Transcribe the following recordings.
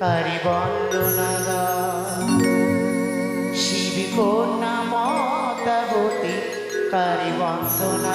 কারি বন্দনা শিব কন্যা মতাবতী কারি বন্দনা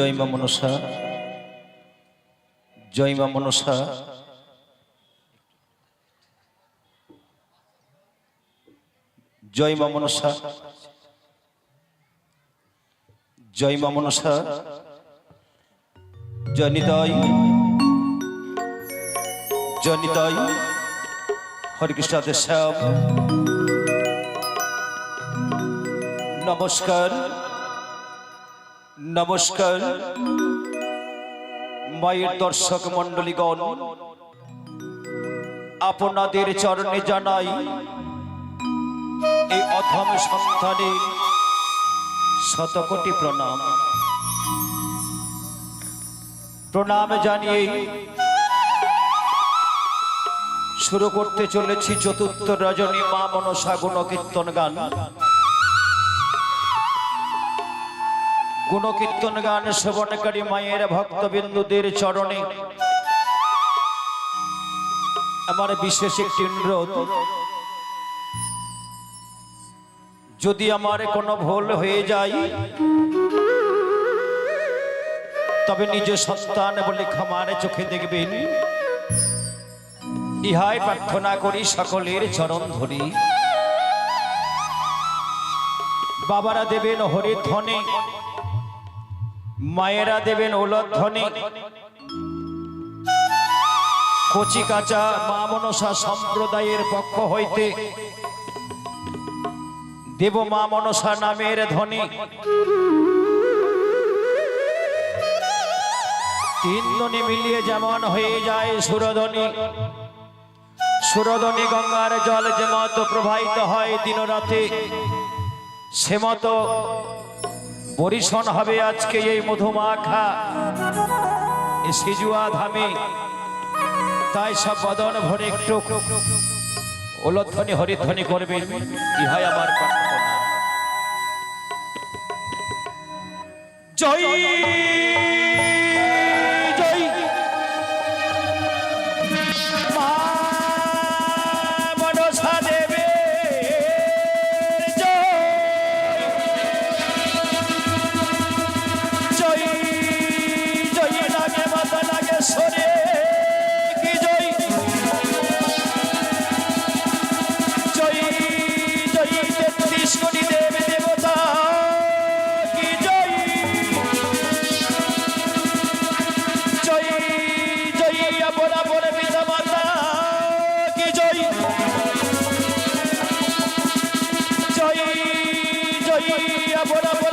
জয় মা মনসা, জয় মা মনসা। জয় মা মনসা, জয় মা মনসা। জয় নিতাই জয় নিতাই হরে কৃষ্ণ রাধে শ্যাম। নমস্কার। নমস্কার। মায়ের দর্শক মন্ডলীগণ আপনাদের চরণে জানাই, এই অথম সন্তানে শতকোটি প্রণাম। প্রণাম জানিয়ে শুরু করতে চলেছি চতুর্থ রজনী মা মনসা গুণ কীর্তন গান। গুণকীর্তন গান শ্রবণকারী মায়ের ভক্তবিন্দুদের চরণে। আমার বিশেষ একটি অনুরোধ, যদি আমার কোনো ভুল হয়ে যায়, তবে নিজ সন্তান বলে ক্ষমার চোখে দেখবেন। ইহাই প্রার্থনা করি সকলের চরণ ধরি। বাবারা দেবেন হরি ধনে মায়েরা দেবেন ওলধ্বনি কচি কাঁচা মা মনসা সম্প্রদায়ের পক্ষ হইতে দেব মা মনসা নামের ধ্বনি। তিন ধ্বনি মিলিয়ে যেমন হয়ে যায় সুরধ্বনি। সুরধ্বনি গঙ্গার জল যে মতো প্রবাহিত হয় দিনরাতে, সে মতো বরিশন হবে আজকে এই মধুমাখা। সিজুয়া ধামে তাই সব বদন ভরে একটু ওলধ্বনি, হরিধ্বনি করবে। ইহাই আমার জয় বরা বরে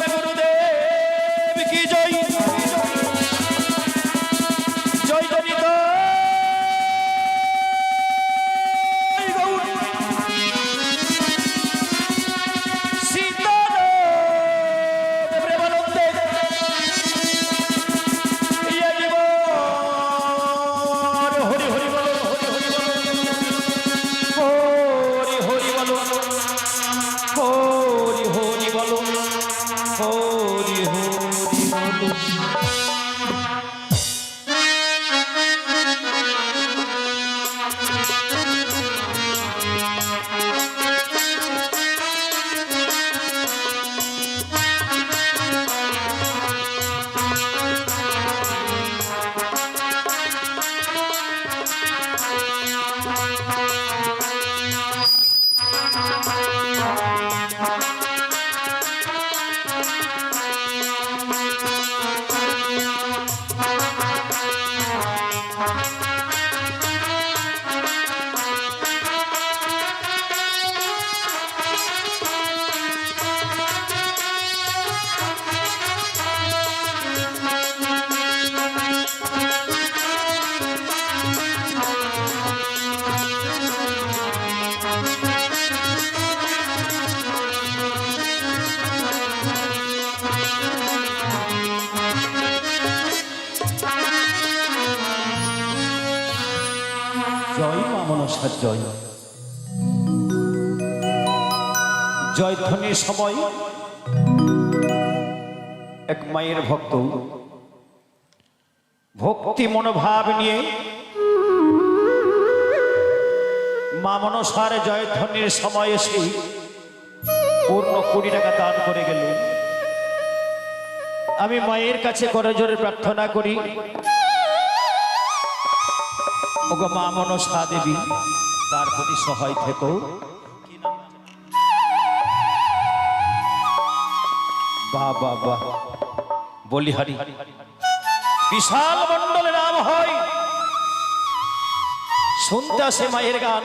মনসার জয়। জয় ধ্বনির সময় এক মায়ের ভক্ত ভক্তি মনোভাব নিয়ে মা মনসার জয় ধ্বনির সময় এসে পূর্ণ কুড়ি টাকা দান করে গেলেন। আমি মায়ের কাছে করে জোরে প্রার্থনা করি। ওগো মা মনসা দেবী, তার প্রতি সহায় থেকো। বাহ বাহ বাহ বলি হারি। বিশাল মন্ডলের নাম হয় শুনতে আসে মায়ের গান।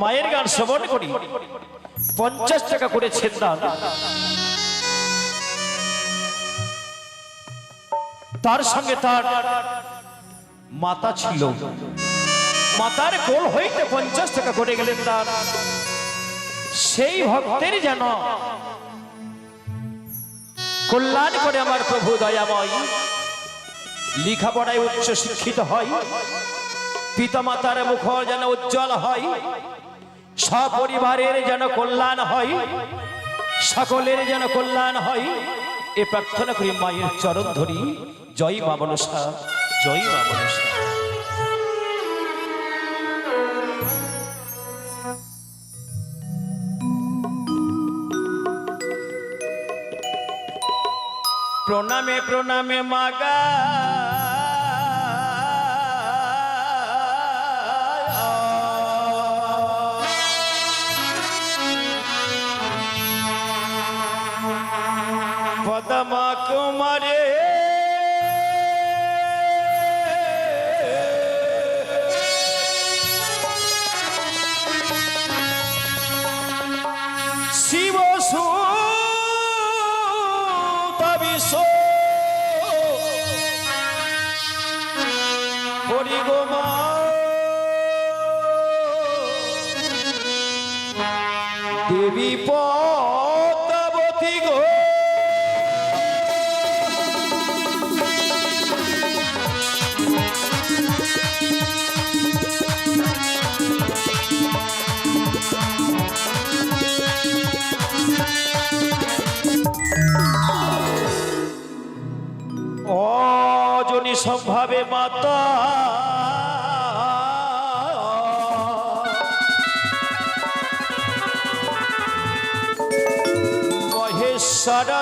মায়ের গান শ্রবণ করি। পঞ্চাশ টাকা করে ছেদান তার সঙ্গে তার মাতা ছিল। মাতার কোল হইতে পঞ্চাশ টাকা করে গেলেন তার। সেই ভক্তের যেন কল্যাণ করে আমার প্রভু দয়াময়। লেখাপড়ায় উচ্চ শিক্ষিত হয়। পিতামাতার মুখ যেন উজ্জ্বল হয়। সপরিবারের যেন কল্যাণ হয়। সকলের যেন কল্যাণ হয়। এ প্রার্থনা করি মায়ের চরণ ধরি। জয় মা মনসা। জয় মা মনসা প্রণামে প্রণামে মাগা দেবী পদ্মাবতী গো। সম্ভাবে মাতা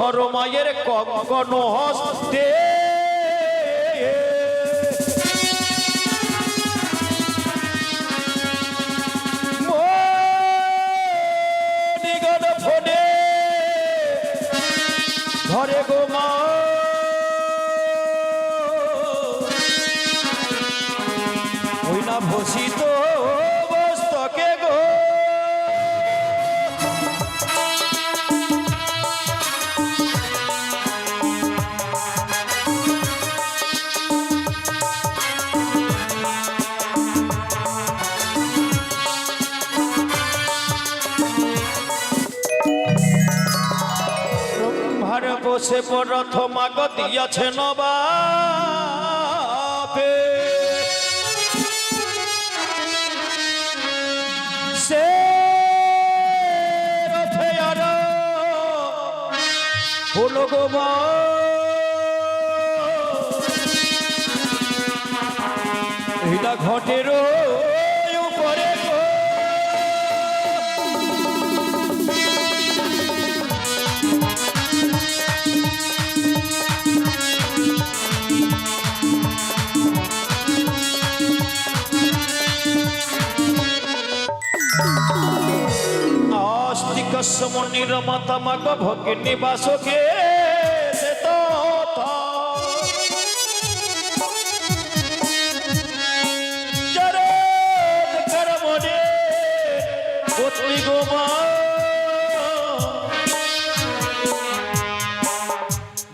বিষধর মায়ের কঙ্কন হস্তে বসে পরথ মাগ দিয়াছে নবাবে সে রথে মা। আস্তিকস্য মাতা মাগ ভগিনী বাসকে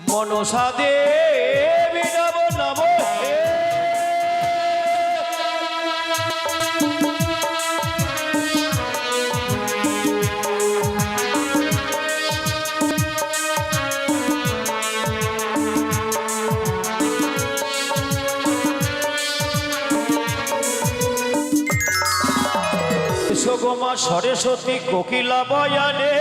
মনসা সরস্বতী কোকিলা বয়ানে।